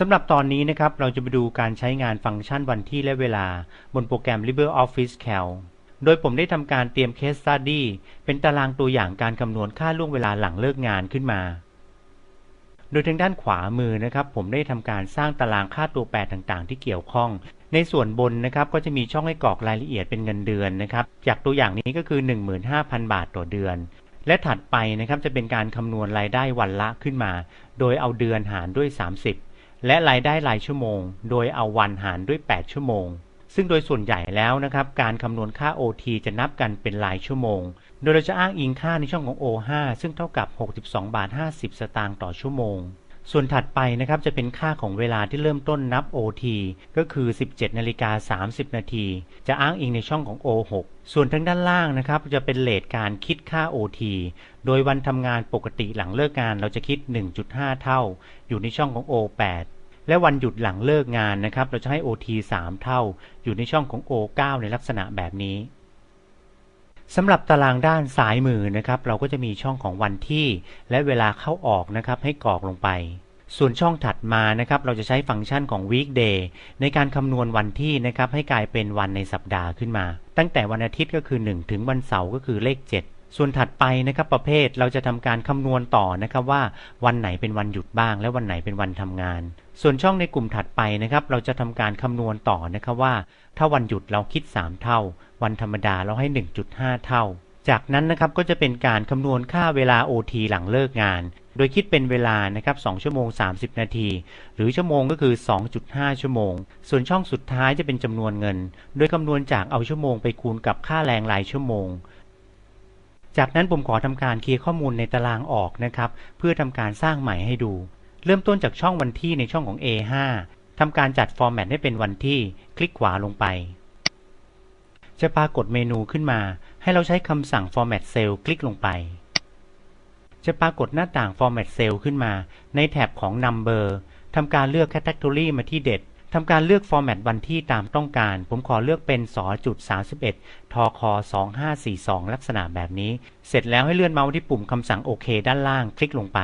สำหรับตอนนี้นะครับ เราจะมาดูการใช้งานฟังก์ชันวันที่และเวลา บนโปรแกรม LibreOffice Calc โดยผมได้ทำการเตรียม Case Study เป็นตารางตัวอย่างการคำนวณค่าล่วงเวลาหลังเลิกงานขึ้นมา โดยทางด้านขวามือนะครับ ผมได้ทำการสร้างตารางค่าตัวแปรต่างๆ ที่เกี่ยวข้อง ในส่วนบนนะครับก็จะมีช่องให้กรอกรายละเอียดเป็นเงินเดือนนะครับ จากตัวอย่างนี้ก็คือ 15,000 บาทต่อเดือนและถัดไปนะครับจะเป็นการคำนวณรายได้วันละขึ้นมา โดยเอาเดือนหารด้วย 30 และรายได้รายชั่วโมง โดยเอาวันหารด้วย 8 ชั่วโมง ซึ่งโดยส่วนใหญ่แล้วนะครับ การคำนวณค่า OT จะนับกันเป็นรายชั่วโมง โดยเราจะอ้างอิงค่าในช่องของ O5 ซึ่งเท่ากับ 62 บาท 50 สตางค์ต่อชั่วโมง ส่วนถัดไปนะครับจะเป็นค่าของเวลาที่เริ่มต้นนับ OT ก็คือ 17นาฬิกา30 นาที จะอ้างอิงในช่องของ O6 ส่วนทางด้านล่างนะครับจะเป็นเลทการคิดค่า OT โดยวันทำงานปกติหลังเลิกงานเราจะคิด 1.5 เท่า อยู่ในช่องของ O8 และวันหยุดหลังเลิกงานนะครับเราจะให้ OT 3 เท่า อยู่ในช่องของ O9 ในลักษณะแบบนี้ สำหรับตารางด้านซ้ายมือนะครับ เราก็จะมีช่องของวันที่ และเวลาเข้าออกนะครับให้กรอกลงไป ส่วนช่องถัดมานะครับ เราจะใช้ฟังก์ชันของ weekday ในการคำนวณวันที่นะครับ ให้กลายเป็นวันในสัปดาห์ขึ้นมา ตั้งแต่วันอาทิตย์ก็คือ 1 ถึงวันเสาร์ก็คือเลข 7 ส่วนถัดไปนะครับประเภทเราจะทำการคำนวณต่อนะครับว่าวันไหนเป็นวันหยุดบ้าง และวันไหนเป็นวันทำงาน ส่วนช่องในกลุ่มถัดไปนะครับ เราจะทำการคำนวณต่อนะครับว่า ถ้าวันหยุดเราคิด 3 เท่า วันธรรมดาเราให้ 1.5 เท่า จากนั้นนะครับก็จะเป็นการคำนวณค่าเวลา OT หลังเลิกงาน โดยคิดเป็นเวลานะครับ2ชั่วโมง 30 นาที หรือชั่วโมงก็คือ 2.5 ชั่วโมง ส่วนช่องสุดท้ายจะเป็นจำนวนเงิน โดยคำนวณจากเอาชั่วโมงไปคูณกับค่าแรงรายชั่วโมง จากนั้นผมขอทำการเคลียร์ข้อมูลในตารางออกนะครับ เพื่อทำการสร้างใหม่ให้ดู เริ่มต้นจากช่องวันที่ในช่องของ A5 ทำการจัดฟอร์แมตให้เป็นวันที่ คลิกขวาลงไป จะปรากฏเมนูขึ้นมา ให้เราใช้คำสั่ง format cell คลิกลงไป จะปรากฏหน้าต่าง format cell ขึ้นมา ในแถบของ number ทำการเลือก category มาที่เด็ด ทำการเลือก format วันที่ตามต้องการ ผมขอเลือกเป็นสจุด31ทค2542 ลักษณะแบบนี้ เสร็จแล้วให้เลื่อนเมาส์ที่ปุ่มคำสั่งโอเคด้านล่างคลิกลงไป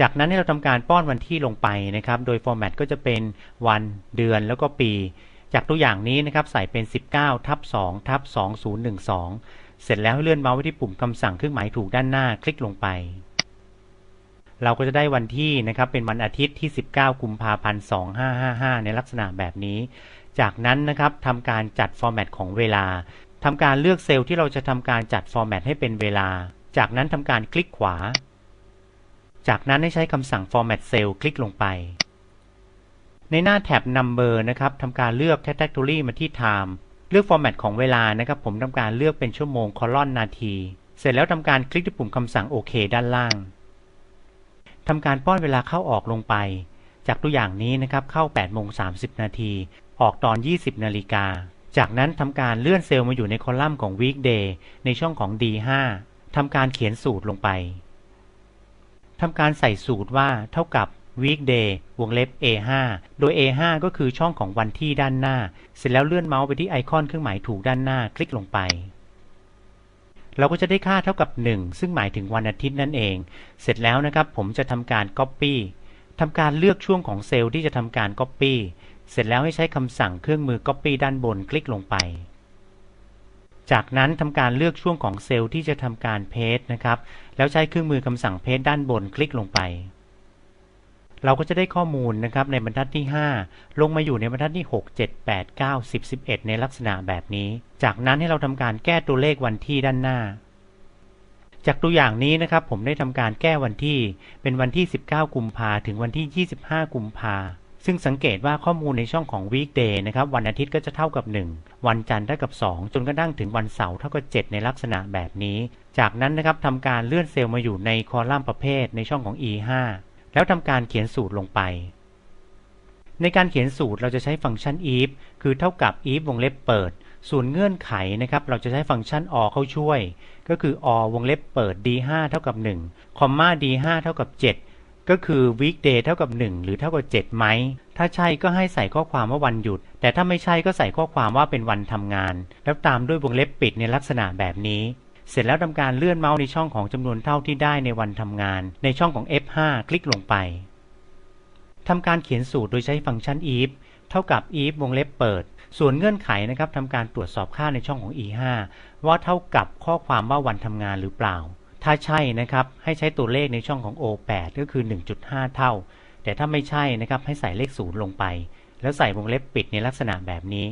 จากนั้นให้เราทำการป้อนวันที่ลงไปนะครับ โดย format ก็จะเป็นวันเดือนแล้วก็ปี จากตัวอย่างนี้นะครับใส่เป็น 19ทับ2ทับ2012 เสร็จแล้วให้เลื่อนเมาส์ไปที่ปุ่มคำสั่งเครื่องหมายถูกด้านหน้าคลิกลงไป เราก็จะได้วันที่นะครับเป็นวันอาทิตย์ที่ 19 กุมภาพันธ์ 2555 ในลักษณะแบบนี้ จากนั้นนะครับทำการจัดฟอร์แมตของเวลาทำการเลือกเซลล์ที่เราจะทำการจัดฟอร์แมตให้เป็นเวลา จากนั้นทำการคลิกขวา จากนั้นให้ใช้คำสั่ง format cell คลิกลงไป ในหน้าแท็บ number นะครับทำการเลือก category มาที่ time เลือก format ของเวลานะครับ ผมทำการเลือกเป็นชั่วโมง colon นาที เสร็จแล้วทำการคลิกที่ปุ่มคำสั่งโอเคด้านล่าง ทำการป้อนเวลาเข้าออกลงไป จากตัวอย่างนี้นะครับเข้า8โมง30 นาที ออกตอน 20 นาฬิกา จากนั้นทำการเลื่อนเซลล์มาอยู่ในคอลัมน์ของ weekday ในช่องของ D5 ทำการเขียนสูตรลงไป ทำการใส่สูตรว่าเท่ากับ weekday วงเล็บ A5 โดย A5 ก็คือช่องของวันที่ด้านหน้า เสร็จแล้วเลื่อนเมาส์ไปที่ไอคอนเครื่องหมายถูกด้านหน้า คลิกลงไป เราก็จะได้ค่าเท่ากับ 1 ซึ่งหมายถึงวันอาทิตย์นั่นเอง เสร็จแล้วนะครับ ผมจะทำการ Copy ทำการเลือกช่วงของเซลล์ที่จะทำการ Copy เสร็จแล้วให้ใช้คำสั่งเครื่องมือ Copy ด้านบนคลิกลงไป จากนั้นทำการเลือกช่วงของเซลล์ที่จะทำการเพจนะครับ แล้วใช้เครื่องมือคำสั่งเพจด้านบนคลิกลงไป เราก็จะได้ข้อมูลนะครับในบรรทัดที่ 5 ลงมาอยู่ในบรรทัดที่ 6 7 8 9 10 11 ในลักษณะแบบนี้ จากนั้นให้เราทำการแก้ตัวเลขวันที่ด้านหน้า จากตัวอย่างนี้นะครับผมได้ทำการแก้วันที่เป็นวันที่ 19 กุมภาถึงวันที่ 25 กุมภาซึ่งสังเกตว่าข้อมูลในช่องของ weekday นะครับวันอาทิตย์ก็จะเท่ากับ 1 วันจันทร์เท่ากับ 2 จนกระทั่งถึงวันเสาร์เท่ากับ 7 ในลักษณะแบบนี้ จากนั้นนะครับทำการเลื่อนเซลล์มาอยู่ในคอลัมน์ประเภทในช่องของ e5 แล้วทำการเขียนสูตรลงไป ในการเขียนสูตรเราจะใช้ฟังก์ชัน if คือเท่ากับ if วงเล็บเปิด ส่วนเงื่อนไขนะครับ เราจะใช้ฟังก์ชัน or เข้าช่วย ก็คือ or วงเล็บเปิด d5 เท่ากับ1คอมมา d5 เท่ากับ 7 ก็คือ weekday เท่ากับ 1 หรือเท่ากับ 7 ไหม ถ้าใช่ก็ให้ใส่ข้อความว่าวันหยุด แต่ถ้าไม่ใช่ก็ใส่ข้อความว่าเป็นวันทำงาน แล้วตามด้วยวงเล็บปิดในลักษณะแบบนี้ เสร็จแล้วทำการเลื่อนเมาส์ในช่องของจำนวนเท่าที่ได้ในวันทำงาน ในช่องของ F5 คลิกลงไปทำการเขียนสูตรโดยใช้ฟังก์ชัน if เท่ากับ if วงเล็บเปิด ส่วนเงื่อนไขนะครับทำการตรวจสอบค่าในช่องของ e5 ว่าเท่ากับข้อความว่าวันทำงานหรือเปล่า ถ้าใช่นะครับให้ใช้ตัวเลขในช่องของ o8 ก็คือ 1.5 เท่า แต่ถ้าไม่ใช่นะครับให้ใส่เลขศูนย์ลงไป แล้วใส่วงเล็บปิดในลักษณะแบบนี้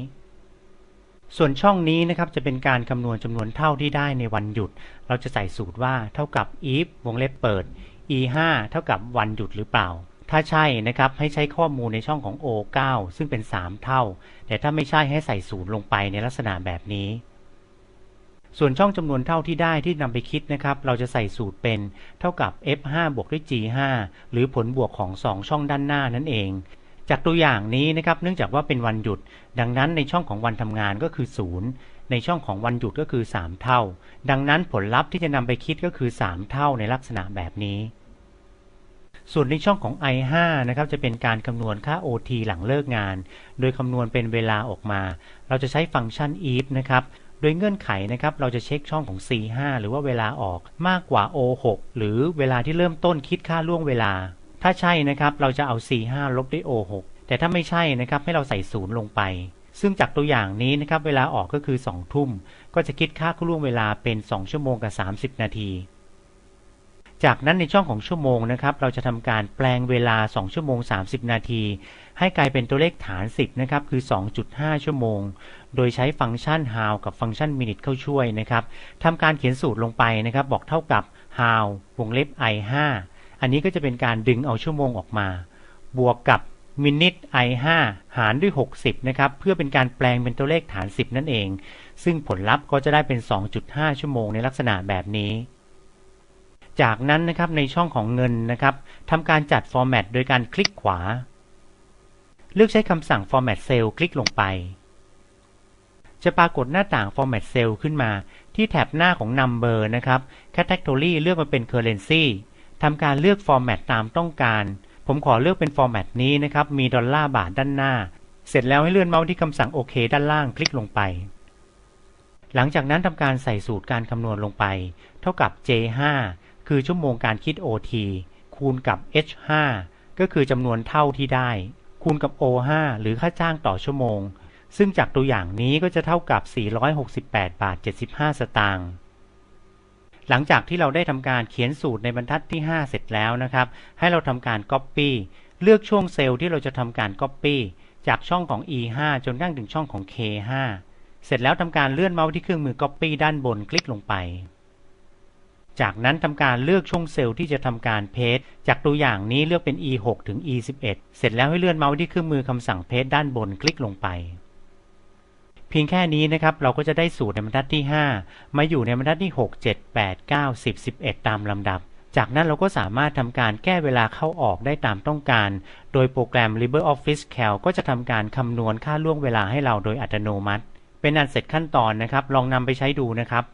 ส่วนช่องนี้นะครับจะเป็นการคำนวณจำนวนเท่าที่ได้ในวันหยุด เราจะใส่สูตรว่าเท่ากับ if วงเล็บเปิด e5 เท่ากับวันหยุดหรือเปล่า ถ้าใช่นะครับให้ใช้ข้อมูลในช่องของ o9 ซึ่งเป็น 3 เท่า แต่ถ้าไม่ใช่ให้ใส่ศูนย์ลงไปในลักษณะแบบนี้ ส่วนช่องจำนวนเท่าที่ได้ที่นำไปคิดนะครับ เราจะใส่สูตรเป็นเท่ากับ f5 บวกด้วย g5 หรือผลบวกของ 2 ช่องด้านหน้านั่นเอง จากตัวอย่างนี้นะครับ เนื่องจากว่าเป็นวันหยุด ดังนั้นในช่องของวันทำงานก็คือ 0 ในช่องของวันหยุดก็คือ 3 เท่า ดังนั้นผลลัพธ์ที่จะนำไปคิดก็คือ 3 เท่าในลักษณะแบบนี้ ส่วนในช่องของ i5 นะครับ จะเป็นการคำนวณค่า OT หลังเลิกงาน โดยคำนวณเป็นเวลาออกมา เราจะใช้ฟังก์ชัน if นะครับโดยเงื่อนไขนะครับ เราจะเช็คช่องของ C5 หรือว่าเวลาออกมากกว่า O6 หรือเวลาที่เริ่มต้นคิดค่าล่วงเวลา ถ้าใช่นะครับเราจะเอา C5 ลบด้วย O6 แต่ถ้าไม่ใช่นะครับให้เราใส่ศูนย์ลงไป ซึ่งจากตัวอย่างนี้นะครับเวลาออกก็คือ 2 ทุ่ม ก็จะคิดค่าล่วงเวลาเป็น 2 ชั่วโมงกับ 30 นาที จากนั้นในช่องของชั่วโมงนะครับเราจะทำการแปลงเวลา 2 ชั่วโมง 30 นาที ให้กลายเป็นตัวเลขฐาน 10นะครับคือ 2.5 ชั่วโมง โดยใช้ฟังก์ชัน how กับฟังก์ชัน minute เข้าช่วยนะครับทำการเขียนสูตรลงไปนะครับบอกเท่ากับ how วงเล็บ i5 อันนี้ก็จะเป็นการดึงเอาชั่วโมงออกมา บวกกับ minute i5 หารด้วย 60 นะครับ เพื่อเป็นการแปลงเป็นตัวเลขฐาน 10 นั่นเอง ซึ่งผลลัพธ์ก็จะได้เป็น 2.5 ชั่วโมงในลักษณะแบบนี้ จากนั้นนะครับในช่องของเงินนะครับทำการจัด format โดยการคลิกขวา เลือกใช้คำสั่ง format cell คลิกลงไป จะปรากฏหน้าต่าง format cell ขึ้นมา ที่แถบหน้าของ number นะครับ category เลือกมาเป็น currency ทำการเลือก format ตตามต้องการ ผมขอเลือกเป็น format นี้นะครับ มีดอลลาร์บาทด้านหน้า เสร็จแล้วให้เลื่อนเมาส์ที่คำสั่งโอเคด้านล่างคลิกลงไป หลังจากนั้นทำการใส่สูตรการคำนวณลงไป เท่ากับ J5 คือชั่วโมงการคิด OT คูณกับ H5 ก็คือจำนวนเท่าที่ได้ คูณกับ O5 หรือค่าจ้างต่อชั่วโมง ซึ่งจากตัวอย่างนี้ก็จะเท่ากับ 468 บาท 75 สตางค์ หลังจากที่เราได้ทำการเขียนสูตรในบรรทัดที่ 5 เสร็จแล้วนะครับ ให้เราทำการ Copy เลือกช่วงเซลล์ที่เราจะทำการ Copy จากช่องของ E5 จนกระทั่งถึงช่องของ K5 เสร็จแล้วทำการเลื่อนเมาส์ที่เครื่องมือ Copy ด้านบนคลิกลงไป จากนั้นทำการเลือกช่วงเซลล์ที่จะทำการเพจจากตัวอย่างนี้เลือกเป็น E6 ถึง E11 เสร็จแล้วให้เลื่อนเมาส์ที่เครื่องมือคำสั่งเพจด้านบนคลิกลงไป เพียงแค่นี้นะครับเราก็จะได้สูตรในบรรทัดที่ 5 มาอยู่ในบรรทัดที่ 6 7 8 9 10 11 ตามลำดับ จากนั้นเราก็สามารถทำการแก้เวลาเข้าออกได้ตามต้องการ โดยโปรแกรม LibreOffice Calc ก็จะทำการคำนวณค่าล่วงเวลาให้เราโดยอัตโนมัติ เป็นอันเสร็จขั้นตอนนะครับ ลองนำไปใช้ดูนะครับ